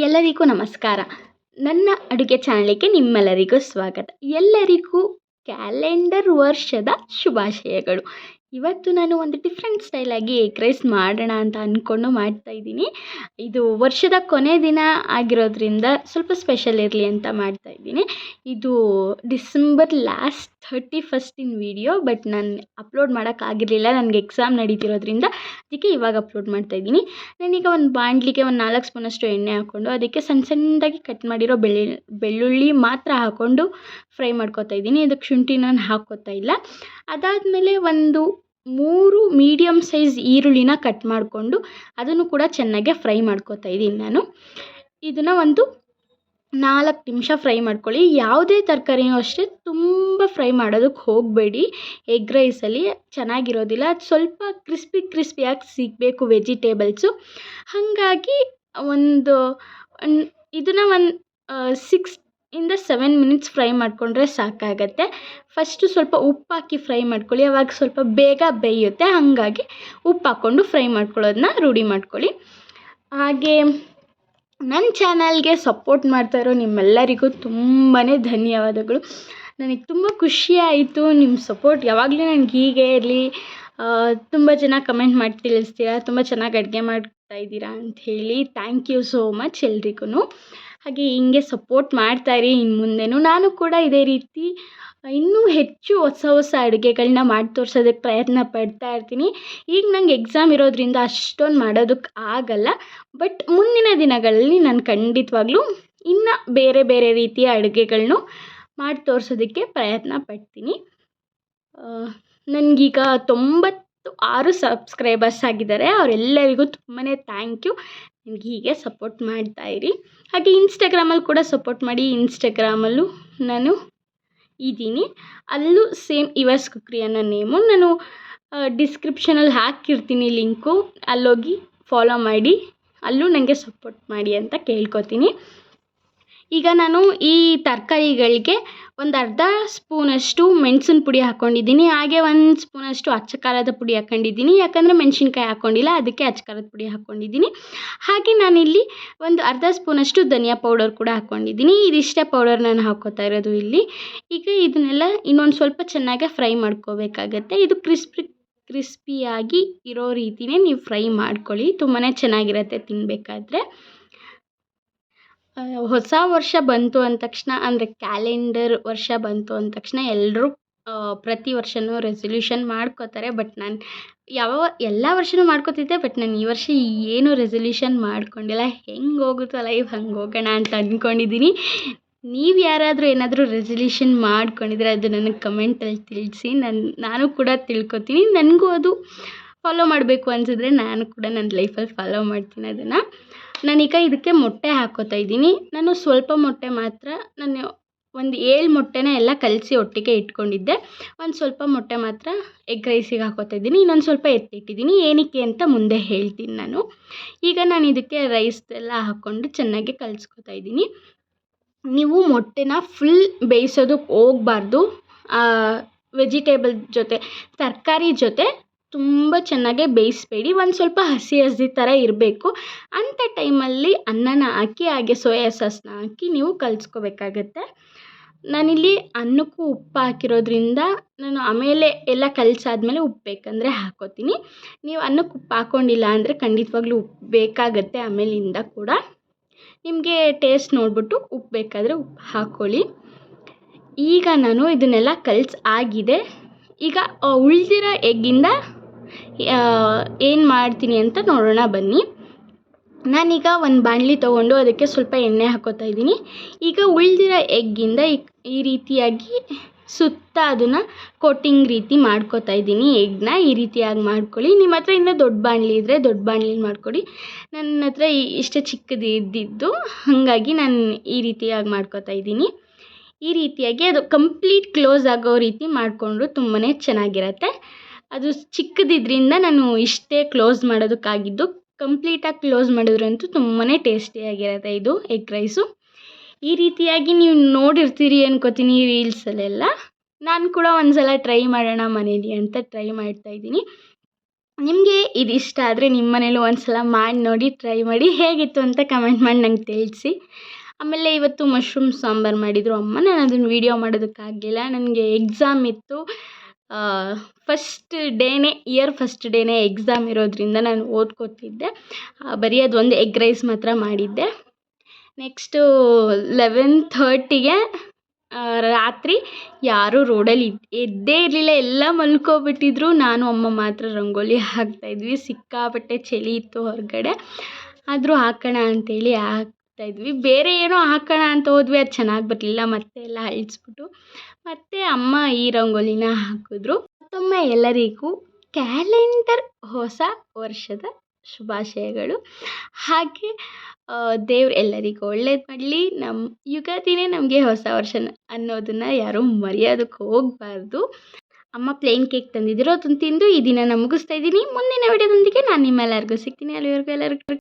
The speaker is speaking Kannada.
ಎಲ್ಲರಿಗೂ ನಮಸ್ಕಾರ. ನನ್ನ ಅಡುಗೆ ಚಾನಲಿಗೆ ನಿಮ್ಮೆಲ್ಲರಿಗೂ ಸ್ವಾಗತ. ಎಲ್ಲರಿಗೂ ಕ್ಯಾಲೆಂಡರ್ ವರ್ಷದ ಶುಭಾಶಯಗಳು. ಇವತ್ತು ನಾನು ಒಂದು ಡಿಫ್ರೆಂಟ್ ಸ್ಟೈಲಾಗಿ ಎಗ್ ರೈಸ್ ಮಾಡೋಣ ಅಂತ ಅಂದ್ಕೊಂಡು ಮಾಡ್ತಾಯಿದ್ದೀನಿ ಇದು ವರ್ಷದ ಕೊನೆ ದಿನ ಆಗಿರೋದ್ರಿಂದ ಸ್ವಲ್ಪ ಸ್ಪೆಷಲ್ ಇರಲಿ ಅಂತ ಮಾಡ್ತಾ ಇದ್ದೀನಿ. ಇದು ಡಿಸೆಂಬರ್ ಲಾಸ್ಟ್ ಥರ್ಟಿ ಫಸ್ಟಿನ ವಿಡಿಯೋ ಬಟ್ ನಾನು ಅಪ್ಲೋಡ್ ಮಾಡೋಕ್ಕಾಗಿರಲಿಲ್ಲ ನನಗೆ ಎಕ್ಸಾಮ್ ನಡೀತಿರೋದ್ರಿಂದ ಅದಕ್ಕೆ ಇವಾಗ ಅಪ್ಲೋಡ್ ಮಾಡ್ತಾ ಇದ್ದೀನಿ. ನಾನೀಗ ಒಂದು ಬಾಂಡ್ಲಿಗೆ ಒಂದು ನಾಲ್ಕು ಸ್ಪೂನಷ್ಟು ಎಣ್ಣೆ ಹಾಕ್ಕೊಂಡು ಅದಕ್ಕೆ ಸಣ್ಣ ಸಣ್ಣದಾಗಿ ಕಟ್ ಮಾಡಿರೋ ಬೆಳ್ಳಿ, ಬೆಳ್ಳುಳ್ಳಿ ಮಾತ್ರ ಹಾಕ್ಕೊಂಡು ಫ್ರೈ ಮಾಡ್ಕೊತಾ ಇದ್ದೀನಿ. ಇದಕ್ಕೆ ಶುಂಠಿ ನಾನು ಹಾಕ್ಕೋತಾ ಇಲ್ಲ. ಅದಾದಮೇಲೆ ಒಂದು ಮೂರು ಮೀಡಿಯಮ್ ಸೈಜ್ ಈರುಳ್ಳಿನ ಕಟ್ ಮಾಡಿಕೊಂಡು ಅದನ್ನು ಕೂಡ ಚೆನ್ನಾಗೆ ಫ್ರೈ ಮಾಡ್ಕೊತಾ ಇದ್ದೀನಿ ನಾನು. ಇದನ್ನು ಒಂದು ನಾಲ್ಕು ನಿಮಿಷ ಫ್ರೈ ಮಾಡ್ಕೊಳ್ಳಿ. ಯಾವುದೇ ತರಕಾರಿನೂ ಅಷ್ಟೇ ತುಂಬ ಫ್ರೈ ಮಾಡೋದಕ್ಕೆ ಹೋಗಬೇಡಿ. ಎಗ್ ರೈಸಲ್ಲಿ ಚೆನ್ನಾಗಿರೋದಿಲ್ಲ. ಅದು ಸ್ವಲ್ಪ ಕ್ರಿಸ್ಪಿ ಕ್ರಿಸ್ಪಿಯಾಗಿ ಸಿಗಬೇಕು ವೆಜಿಟೇಬಲ್ಸು ಹಾಗಾಗಿ ಒಂದು, ಇದನ್ನು ಒಂದು ಸಿಕ್ಸ್ ಇಂದ ಸೆವೆನ್ ಮಿನಿಟ್ಸ್ ಫ್ರೈ ಮಾಡಿಕೊಂಡ್ರೆ ಸಾಕಾಗತ್ತೆ. ಫಸ್ಟು ಸ್ವಲ್ಪ ಉಪ್ಪು ಹಾಕಿ ಫ್ರೈ ಮಾಡ್ಕೊಳ್ಳಿ. ಅವಾಗ ಸ್ವಲ್ಪ ಬೇಗ ಬೇಯುತ್ತೆ. ಹಾಗಾಗಿ ಉಪ್ಪು ಹಾಕ್ಕೊಂಡು ಫ್ರೈ ಮಾಡ್ಕೊಳ್ಳೋದನ್ನ ರೂಢಿ ಮಾಡ್ಕೊಳ್ಳಿ. ಹಾಗೆ ನನ್ನ ಚಾನಲ್ಗೆ ಸಪೋರ್ಟ್ ಮಾಡ್ತಾ ಇರೋ ನಿಮ್ಮೆಲ್ಲರಿಗೂ ತುಂಬಾ ಧನ್ಯವಾದಗಳು. ನನಗೆ ತುಂಬ ಖುಷಿ ಆಯಿತು ನಿಮ್ಮ ಸಪೋರ್ಟ್ ಯಾವಾಗಲೂ ನನಗೆ ಹೀಗೆ ಇರಲಿ. ತುಂಬ ಜನ ಕಮೆಂಟ್ ಮಾಡಿ ತಿಳಿಸ್ತೀರಾ? ತುಂಬ ಚೆನ್ನಾಗಿ ಅಡುಗೆ ಮಾಡ್ತಾ ಇದ್ದೀರಾ ಹೇಳಿ. ಥ್ಯಾಂಕ್ ಯು ಸೋ ಮಚ್ ಎಲ್ರಿಗೂ ಹಾಗೆ ಹಿಂಗೆ ಸಪೋರ್ಟ್ ಮಾಡ್ತಾಯಿರಿ ಇನ್ನು ಮುಂದೆನೂ ನಾನು ಕೂಡ ಇದೇ ರೀತಿ ಇನ್ನೂ ಹೆಚ್ಚು ಹೊಸ ಹೊಸ ಅಡುಗೆಗಳನ್ನ ಮಾಡಿ ತೋರ್ಸೋದಕ್ಕೆ ಪ್ರಯತ್ನ ಪಡ್ತಾ ಇರ್ತೀನಿ. ಈಗ ನಂಗೆ ಎಕ್ಸಾಮ್ ಇರೋದ್ರಿಂದ ಅಷ್ಟೊಂದು ಮಾಡೋದಕ್ಕೆ ಆಗಲ್ಲ. ಬಟ್ ಮುಂದಿನ ದಿನಗಳಲ್ಲಿ ನಾನು ಖಂಡಿತವಾಗ್ಲೂ ಇನ್ನು ಬೇರೆ ಬೇರೆ ರೀತಿಯ ಅಡುಗೆಗಳನ್ನು ಮಾಡಿ ತೋರಿಸೋದಕ್ಕೆ ಪ್ರಯತ್ನ ಪಡ್ತೀನಿ. ನನಗೀಗ ತೊಂಬತ್ತು ಆರು ಸಬ್ಸ್ಕ್ರೈಬರ್ಸ್ ಆಗಿದ್ದಾರೆ. ಅವರೆಲ್ಲರಿಗೂ ತುಂಬಾ ಥ್ಯಾಂಕ್ ಯು ನನಗೆ ಹೀಗೆ ಸಪೋರ್ಟ್ ಮಾಡ್ತಾ ಇರಿ. ಹಾಗೆ ಇನ್ಸ್ಟಾಗ್ರಾಮಲ್ಲಿ ಕೂಡ ಸಪೋರ್ಟ್ ಮಾಡಿ. ಇನ್ಸ್ಟಾಗ್ರಾಮಲ್ಲೂ ನಾನು ಇದ್ದೀನಿ. ಅಲ್ಲೂ ಸೇಮ್ ಇವರ್ಸ್ ಕುಕ್ರಿ ಅನ್ನೋ ನೇಮು ನಾನು ಡಿಸ್ಕ್ರಿಪ್ಷನಲ್ಲಿ ಹಾಕಿರ್ತೀನಿ ಲಿಂಕು ಅಲ್ಲೋಗಿ ಫಾಲೋ ಮಾಡಿ. ಅಲ್ಲೂ ನನಗೆ ಸಪೋರ್ಟ್ ಮಾಡಿ ಅಂತ ಕೇಳ್ಕೊತೀನಿ. ಈಗ ನಾನು ಈ ತರಕಾರಿಗಳಿಗೆ ಒಂದು ಅರ್ಧ ಸ್ಪೂನಷ್ಟು ಮೆಣಸಿನ ಪುಡಿ ಹಾಕ್ಕೊಂಡಿದ್ದೀನಿ ಹಾಗೆ ಒಂದು ಸ್ಪೂನಷ್ಟು ಅಚ್ಚ ಖಾರದ ಪುಡಿ ಹಾಕ್ಕೊಂಡಿದ್ದೀನಿ ಯಾಕಂದರೆ ಮೆಣ್ಸಿನ್ಕಾಯಿ ಹಾಕ್ಕೊಂಡಿಲ್ಲ ಅದಕ್ಕೆ ಅಚ್ಚ ಖಾರದ ಪುಡಿ ಹಾಕ್ಕೊಂಡಿದ್ದೀನಿ ಹಾಗೆ ನಾನಿಲ್ಲಿ ಒಂದು ಅರ್ಧ ಸ್ಪೂನಷ್ಟು ಧನಿಯಾ ಪೌಡರ್ ಕೂಡ ಹಾಕ್ಕೊಂಡಿದ್ದೀನಿ ಇದಿಷ್ಟೇ ಪೌಡರ್ ನಾನು ಹಾಕ್ಕೋತಾ ಇರೋದು ಇಲ್ಲಿ. ಈಗ ಇದನ್ನೆಲ್ಲ ಇನ್ನೊಂದು ಸ್ವಲ್ಪ ಚೆನ್ನಾಗಿ ಫ್ರೈ ಮಾಡ್ಕೋಬೇಕಾಗತ್ತೆ. ಇದು ಕ್ರಿಸ್ಪಿ, ಕ್ರಿಸ್ಪಿಯಾಗಿ ಇರೋ ರೀತಿಯೇ ನೀವು ಫ್ರೈ ಮಾಡ್ಕೊಳ್ಳಿ. ತುಂಬಾ ಚೆನ್ನಾಗಿರುತ್ತೆ ತಿನ್ನಬೇಕಾದ್ರೆ ಹೊಸ ವರ್ಷ ಬಂತು ಅಂದ ತಕ್ಷಣ, ಅಂದರೆ ಕ್ಯಾಲೆಂಡರ್ ವರ್ಷ ಬಂತು ಅಂದ ತಕ್ಷಣ ಎಲ್ಲರೂ ಪ್ರತಿ ವರ್ಷವೂ ರೆಸಲ್ಯೂಷನ್ ಮಾಡ್ಕೋತಾರೆ. ಬಟ್ ನಾನು ಯಾವ, ಎಲ್ಲ ವರ್ಷವೂ ಮಾಡ್ಕೋತಿದ್ದೆ ಬಟ್ ನಾನು ಈ ವರ್ಷ ಏನೂ ರೆಸಲ್ಯೂಷನ್ ಮಾಡ್ಕೊಂಡಿಲ್ಲ. ಹೆಂಗೆ ಹೋಗುತ್ತೋ ಲೈಫ್ ಹಂಗೆ ಹೋಗೋಣ ಅಂತ ಅಂದ್ಕೊಂಡಿದ್ದೀನಿ ನೀವು ಯಾರಾದರೂ ಏನಾದರೂ ರೆಸಲ್ಯೂಷನ್ ಮಾಡ್ಕೊಂಡಿದ್ರೆ ಅದು ನನಗೆ ಕಮೆಂಟಲ್ಲಿ ತಿಳಿಸಿ. ನನ್ನ ನಾನು ಕೂಡ ತಿಳ್ಕೊತೀನಿ. ನನಗೂ ಅದು ಫಾಲೋ ಮಾಡಬೇಕು ಅನಿಸಿದ್ರೆ ನಾನು ಕೂಡ ನನ್ನ ಲೈಫಲ್ಲಿ ಫಾಲೋ ಮಾಡ್ತೀನಿ ಅದನ್ನು. ನಾನೀಗ ಇದಕ್ಕೆ ಮೊಟ್ಟೆ ಹಾಕ್ಕೋತಾ ಇದ್ದೀನಿ. ನಾನು ಸ್ವಲ್ಪ ಮೊಟ್ಟೆ ಮಾತ್ರ, ನಾನು ಒಂದು ಏಳು ಮೊಟ್ಟೆನ ಎಲ್ಲ ಕಲಸಿ ಒಟ್ಟಿಗೆ ಇಟ್ಕೊಂಡಿದ್ದೆ. ಒಂದು ಸ್ವಲ್ಪ ಮೊಟ್ಟೆ ಮಾತ್ರ ಎಗ್ ರೈಸಿಗೆ ಹಾಕೋತಾ ಇದ್ದೀನಿ. ಇನ್ನೊಂದು ಸ್ವಲ್ಪ ಎತ್ತಿಟ್ಟಿದ್ದೀನಿ. ಏನಕ್ಕೆ ಅಂತ ಮುಂದೆ ಹೇಳ್ತೀನಿ ನಾನು. ಈಗ ನಾನು ಇದಕ್ಕೆ ರೈಸ್ ಎಲ್ಲ ಹಾಕ್ಕೊಂಡು ಚೆನ್ನಾಗಿ ಕಲಿಸ್ಕೊತಾ ಇದ್ದೀನಿ. ನೀವು ಮೊಟ್ಟೆನ ಫುಲ್ ಬೇಯಿಸೋದಕ್ಕೆ ಹೋಗ್ಬಾರ್ದು. ವೆಜಿಟೇಬಲ್ ಜೊತೆ, ತರಕಾರಿ ಜೊತೆ ತುಂಬ ಚೆನ್ನಾಗಿ ಬೇಯಿಸಬೇಡಿ. ಒಂದು ಸ್ವಲ್ಪ ಹಸಿ ಹಸಿ ಥರ ಇರಬೇಕು. ಅಂಥ ಟೈಮಲ್ಲಿ ಅನ್ನನ ಹಾಕಿ, ಹಾಗೆ ಸೋಯಾ ಸಾಸ್ನ ಹಾಕಿ ನೀವು ಕಲಸ್ಕೋಬೇಕಾಗತ್ತೆ. ನಾನಿಲ್ಲಿ ಅನ್ನಕ್ಕೂ ಉಪ್ಪು ಹಾಕಿರೋದ್ರಿಂದ ನಾನು ಆಮೇಲೆ ಎಲ್ಲ ಕಲಸಾದ್ಮೇಲೆ ಉಪ್ಪು ಬೇಕಂದರೆ ಹಾಕೋತೀನಿ. ನೀವು ಅನ್ನಕ್ಕೆ ಉಪ್ಪು ಹಾಕ್ಕೊಂಡಿಲ್ಲ ಅಂದರೆ ಖಂಡಿತವಾಗ್ಲೂ ಉಪ್ಪು ಬೇಕಾಗತ್ತೆ ಆಮೇಲಿಂದ ಕೂಡ. ನಿಮಗೆ ಟೇಸ್ಟ್ ನೋಡಿಬಿಟ್ಟು ಉಪ್ಪು ಬೇಕಾದರೆ ಉಪ್ಪು ಹಾಕ್ಕೊಳ್ಳಿ ಈಗ ನಾನು ಇದನ್ನೆಲ್ಲ ಕಲ್ಸಿ ಆಗಿದೆ. ಈಗ ಉಳಿದಿರೋ ಎಗ್ಗಿಂದ ಏನು ಮಾಡ್ತೀನಿ ಅಂತ ನೋಡೋಣ ಬನ್ನಿ. ನಾನೀಗ ಒಂದು ಬಾಣಲಿ ತೊಗೊಂಡು ಅದಕ್ಕೆ ಸ್ವಲ್ಪ ಎಣ್ಣೆ ಹಾಕೋತಾ ಇದ್ದೀನಿ. ಈಗ ಉಳಿದಿರೋ ಎಗ್ಗಿಂದ ಈ ರೀತಿಯಾಗಿ ಸುತ್ತ ಅದನ್ನು ಕೋಟಿಂಗ್ ರೀತಿ ಮಾಡ್ಕೋತಾ ಇದ್ದೀನಿ. ಎಗ್ನ ಈ ರೀತಿಯಾಗಿ ಮಾಡ್ಕೊಳ್ಳಿ. ನಿಮ್ಮ ಹತ್ರ ಇನ್ನೂ ದೊಡ್ಡ ಬಾಣಲಿ ಇದ್ದರೆ ದೊಡ್ಡ ಬಾಣಲಿ ಮಾಡ್ಕೊಳ್ಳಿ ನನ್ನ ಹತ್ರ ಇಷ್ಟೇ ಚಿಕ್ಕದು ಇದ್ದಿದ್ದು, ಹಾಗಾಗಿ ನಾನು ಈ ರೀತಿಯಾಗಿ ಮಾಡ್ಕೋತಾ ಇದ್ದೀನಿ. ಈ ರೀತಿಯಾಗಿ ಅದು ಕಂಪ್ಲೀಟ್ ಕ್ಲೋಸ್ ಆಗೋ ರೀತಿ ಮಾಡಿಕೊಂಡ್ರು ತುಂಬಾ ಚೆನ್ನಾಗಿರತ್ತೆ. ಅದು ಚಿಕ್ಕದಿದ್ದರಿಂದ ನಾನು ಇಷ್ಟೇ ಕ್ಲೋಸ್ ಮಾಡೋದಕ್ಕಾಗಿದ್ದು ಕಂಪ್ಲೀಟಾಗಿ ಕ್ಲೋಸ್ ಮಾಡಿದ್ರಂತೂ ತುಂಬಾ ಟೇಸ್ಟಿಯಾಗಿರುತ್ತೆ ಇದು ಎಗ್ ರೈಸು ಈ ರೀತಿಯಾಗಿ ನೀವು ನೋಡಿರ್ತೀರಿ ಅನ್ಕೋತೀನಿ ರೀಲ್ಸಲ್ಲೆಲ್ಲ ನಾನು ಕೂಡ ಒಂದು ಸಲ ಟ್ರೈ ಮಾಡೋಣ ಮನೇಲಿ ಅಂತ ಟ್ರೈ ಮಾಡ್ತಾ ಇದ್ದೀನಿ. ನಿಮಗೆ ಇದು ಇಷ್ಟ ಆದರೆ ನಿಮ್ಮ ಮನೇಲೂ ಒಂದು ಸಲ ಮಾಡಿ ನೋಡಿ ಟ್ರೈ ಮಾಡಿ ಹೇಗಿತ್ತು ಅಂತ ಕಮೆಂಟ್ ಮಾಡಿ ನಂಗೆ ತಿಳಿಸಿ. ಆಮೇಲೆ ಇವತ್ತು ಮಶ್ರೂಮ್ ಸಾಂಬಾರು ಮಾಡಿದರು ಅಮ್ಮ, ನಾನು ಅದನ್ನು ವೀಡಿಯೋ ಮಾಡೋದಕ್ಕಾಗಲಿಲ್ಲ. ನನಗೆ ಎಕ್ಸಾಮ್ ಇತ್ತು. ಫಸ್ಟ್ ಡೇನೇ ಇಯರ್ ಫಸ್ಟ್ ಡೇನೇ ಎಕ್ಸಾಮ್ ಇರೋದರಿಂದ ನಾನು ಓದ್ಕೋತಿದ್ದೆ. ಬರೀ ಒಂದು ಎಗ್ ರೈಸ್ ಮಾತ್ರ ಮಾಡಿದ್ದೆ. ನೆಕ್ಸ್ಟು ಲೆವೆನ್ ಥರ್ಟಿಗೆ ರಾತ್ರಿ ಯಾರೂ ರೋಡಲ್ಲಿ ಎದ್ದೇ ಇರಲಿಲ್ಲ. ಎಲ್ಲ ಮಲ್ಕೋಬಿಟ್ಟಿದ್ರು. ನಾನು, ಅಮ್ಮ ಮಾತ್ರ ರಂಗೋಲಿ ಹಾಕ್ತಾಯಿದ್ವಿ ಸಿಕ್ಕಾಪಟ್ಟೆ ಚಳಿ ಇತ್ತು ಹೊರಗಡೆ. ಆದರೂ ಹಾಕೋಣ ಅಂತೇಳಿ ಹಾಕ್ತಾಯಿದ್ವಿ ಬೇರೆ ಏನೋ ಹಾಕೋಣ ಅಂತ ಹೋದ್ವಿ, ಅದು ಚೆನ್ನಾಗಿ ಬರಲಿಲ್ಲ. ಮತ್ತೆ ಎಲ್ಲ ಅಳಿಸ್ಬಿಟ್ಟು ಮತ್ತೆ ಅಮ್ಮ ಈ ರಂಗೋಲಿನ ಹಾಕಿದ್ರು. ಮತ್ತೊಮ್ಮೆ ಎಲ್ಲರಿಗೂ ಕ್ಯಾಲೆಂಡರ್ ಹೊಸ ವರ್ಷದ ಶುಭಾಶಯಗಳು. ಹಾಗೆ ದೇವ್ರು ಎಲ್ಲರಿಗೂ ಒಳ್ಳೇದು ಮಾಡಲಿ. ನಮ್ಮ ಯುಗಾದಿನೇ ನಮಗೆ ಹೊಸ ವರ್ಷ ಅನ್ನೋದನ್ನು ಯಾರೂ ಮರೆಯೋದಕ್ಕೆ ಹೋಗಬಾರ್ದು. ಅಮ್ಮ ಪ್ಲೇನ್ ಕೇಕ್ ತಂದಿದ್ದರು ಅದನ್ನು ತಿಂದು ಈ ದಿನನ ಮುಗಿಸ್ತಾ ಇದ್ದೀನಿ. ಮುಂದಿನ ವಿಡಿಯೋದೊಂದಿಗೆ ನಾನು ನಿಮ್ಮೆಲ್ಲರಿಗೂ ಸಿಗ್ತೀನಿ. ಅಲ್ಲಿವರೆಗೂ ಎಲ್ಲರಿಗೂ